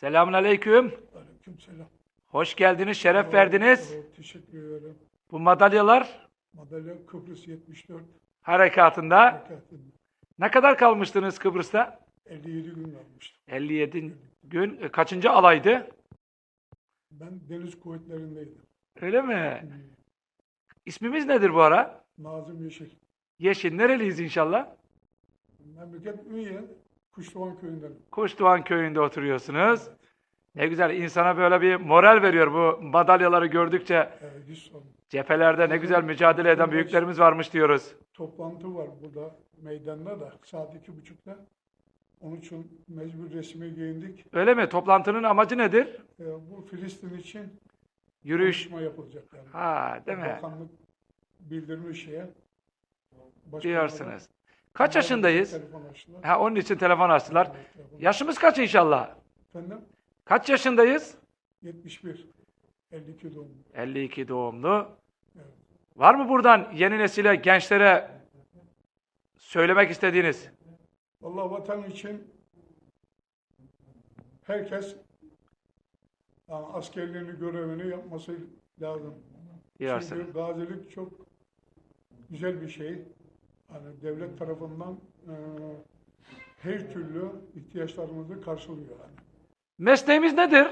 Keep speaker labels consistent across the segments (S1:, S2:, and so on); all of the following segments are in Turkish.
S1: Selamun aleyküm.
S2: Aleykümselam.
S1: Hoş geldiniz, şeref verdiniz.
S2: Evet, teşekkür ederim.
S1: Bu madalyalar
S2: Madalya Kıbrıs 74
S1: harekatında
S2: harekatında
S1: ne kadar kalmıştınız Kıbrıs'ta?
S2: 57 gün kalmıştım.
S1: 57 gün. E, Kaçıncı alaydı?
S2: Ben deniz kuvvetlerindeydim.
S1: Öyle mi? İsmimiz nedir bu ara?
S2: Nazım Yeşil.
S1: Yeşil. Nereliyiz inşallah?
S2: Memleket Ünye, Kuşdoğan köyünden.
S1: Kuşdoğan köyünde oturuyorsunuz. Ne güzel insana böyle bir moral veriyor bu madalyaları gördükçe.
S2: Evet, hiç sorun.
S1: Cephelerde ne güzel mücadele eden büyüklerimiz varmış diyoruz.
S2: Toplantı var burada meydanda da saat iki buçukta. Onun için mecbur resmi giyindik.
S1: Öyle mi? Toplantının amacı nedir?
S2: Ee, bu Filistin için
S1: Yürüyüş.
S2: konuşma yapılacak yani.
S1: Ha, değil mi?
S2: Bakanlık bildirmiş şeye.
S1: Diyorsunuz. Kaç yaşındayız?
S2: Telefon açtılar.
S1: Ha, onun için telefon açtılar.
S2: Evet, telefon-
S1: Yaşımız kaç inşallah?
S2: Efendim?
S1: Kaç yaşındayız?
S2: 71. 52 doğumlu.
S1: 52 doğumlu.
S2: Evet.
S1: Var mı buradan yeni nesile, gençlere söylemek istediğiniz?
S2: Allah vatan için herkes yani askerliğini, görevini yapması lazım.
S1: Diyorsun.
S2: Çünkü gazilik çok güzel bir şey. Hani devlet tarafından e, her türlü ihtiyaçlarımızı karşılıyor. Yani.
S1: Mesleğimiz nedir?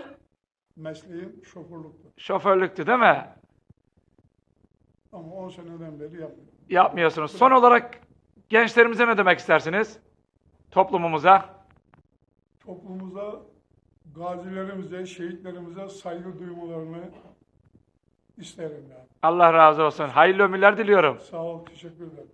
S2: Mesleğim şoförlüktü.
S1: Şoförlüktü değil mi?
S2: Ama 10 seneden beri yapmıyorum.
S1: Yapmıyorsunuz. Son olarak gençlerimize ne demek istersiniz? Toplumumuza.
S2: Toplumumuza, gazilerimize, şehitlerimize saygı duymalarını isterim yani.
S1: Allah razı olsun. Hayırlı ömürler diliyorum.
S2: Sağ ol, teşekkür ederim.